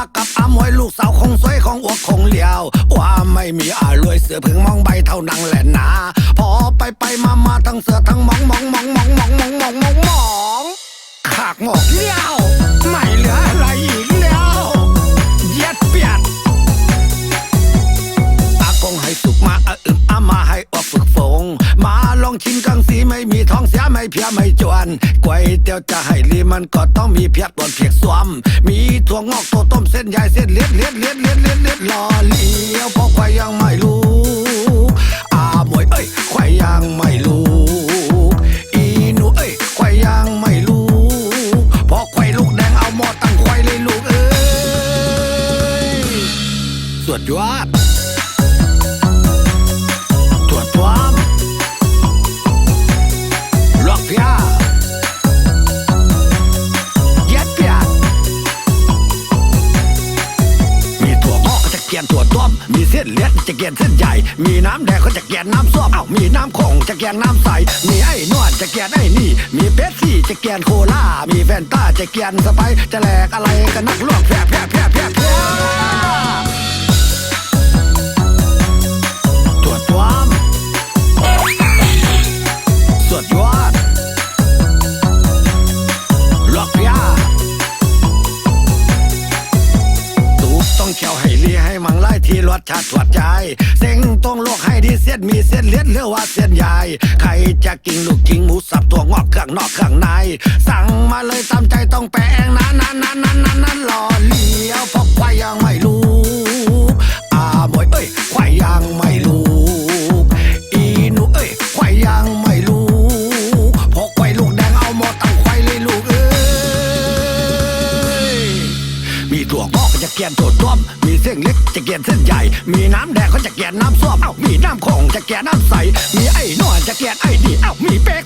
คงสวยของอวกคงเลี้ยวว่าไม่มีอารวยเสือพึ่งมองใบเท่านังแหละนะพอไปไปมามาทั้งเสือทั้งมองมองมองมองมองมองมองมองมองขากหมอกเลี้ยวไม่เหลืออะไรอีกแล้วเย็ดเปียดอากงให้สุกมาอะอึมอามาให้อวบฝึกฝงมาลองชิมกังสีไม่มีท้อง ไม่เพียไม่จวนก๋วยเตี๋ยวจะให้ลีมันก็ต้องมีเพียบนเพียกสวมมีถั่วงอกตัวต้มเส้นใหญ่เส้นเลียดเลียดเลียดเลียดเลียดเลียดรอเลี้ยวเพราะควายยังไม่รู้อาหมวยเอ้ยควายยังไม่รู้อีหนูเอ้ยควายยังไม่รู้เพราะควายลูกแดงเอาหม้อตั้งควายเลยลูกเอ้ยสวดยอด ยนถั่วต้มมีเส้นเล็ดจะเกียนเส้นใหญ่ มีน้ำแดงก็จะเกียนน้ำส้มเอ้ามีน้ำคงจะเกียนน้ำใส มีไอ้นวดจะเกียนไอ้นี่ มีเป๊ปซี่จะเกียนโคลามีแฟนต้าจะเกียนสไปร์จะแหลกอะไรกันนักลวกแพร่แพร่แพร่แพร่ ที่รสชาติถวดใจเส้งต้องลวกให้ดีเส้นมีเส้นเล็ดเรือว่าเส้นใหญ่ใครจะกินลูกกิงหมูสับตัวงอกเครื่องนอกเครื่องใน สั่งมาเลยตามใจต้องแปลงนะนะนะนะนะนะรอเลี้ยวเพราะควายยังไม่รู้ อกจะเกียนถั่วต้มมีเส้นเล็กจะเกียนเส้นใหญ่ มีน้ำแดงเขาจะเกียนน้ำส้มเอ้ามีน้ำคงจะเกียนน้ำใส มีไอ้นวลจะเกียนไอ้ดีเอ้ามีเป๊